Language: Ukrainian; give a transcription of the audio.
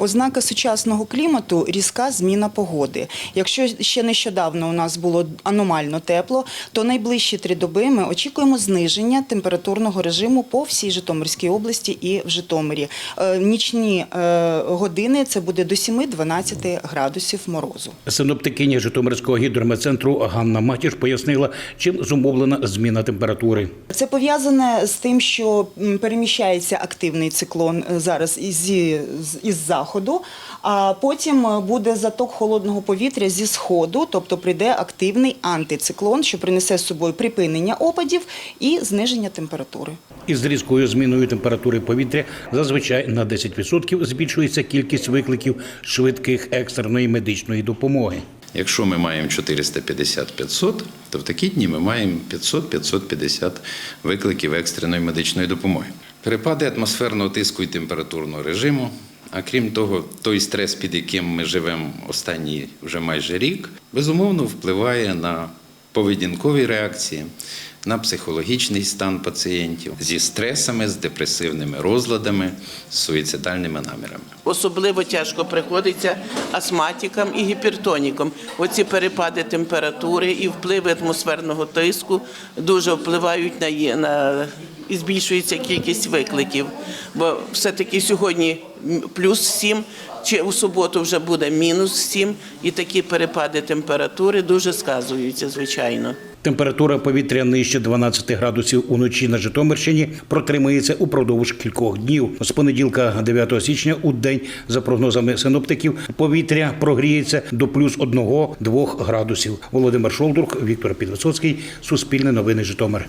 Ознака сучасного клімату різка зміна погоди. Якщо ще нещодавно у нас було аномально тепло, то найближчі три доби ми очікуємо зниження температурного режиму по всій Житомирській області і в Житомирі. Е, Нічні е, години це буде до 7-12 градусів морозу. Синоптикиня Житомирського гідрометцентру Ганна Матіш пояснила, чим зумовлена зміна температури. Це пов'язане з тим, що переміщається активний циклон е, зараз із, із заходу, а потім е, буде заток холодного повітря зі сходу, тобто прийде активний антициклон, що принесе з собою припинення опадів і зниження температури. Із різкою зміною температури повітря зазвичай на 10% збільшується кількість викликів швидких екстреної медичної допомоги. Якщо ми маємо 450-500, то в такі дні ми маємо 500-550 викликів екстреної медичної допомоги. Перепади атмосферного тиску і температурного режиму. А крім того, той стрес, під яким ми живемо останній вже майже рік, безумовно впливає на поведінкові реакції, на психологічний стан пацієнтів зі стресами, з депресивними розладами, з суїцидальними намірами. Особливо тяжко приходиться астматикам і гіпертонікам. Оці перепади температури і впливи атмосферного тиску дуже впливають на, на і збільшується кількість викликів. Бо все-таки сьогодні плюс 7, чи у суботу вже буде мінус 7, і такі перепади температури дуже сказуються, звичайно. Температура повітря нижче 12 градусів уночі на Житомирщині протримається упродовж кількох днів. З понеділка 9 січня у день, за прогнозами синоптиків, повітря прогріється до плюс 1-2 градусів. Володимир Шолдурк, Віктор Підвисоцький, Суспільне новини Житомир.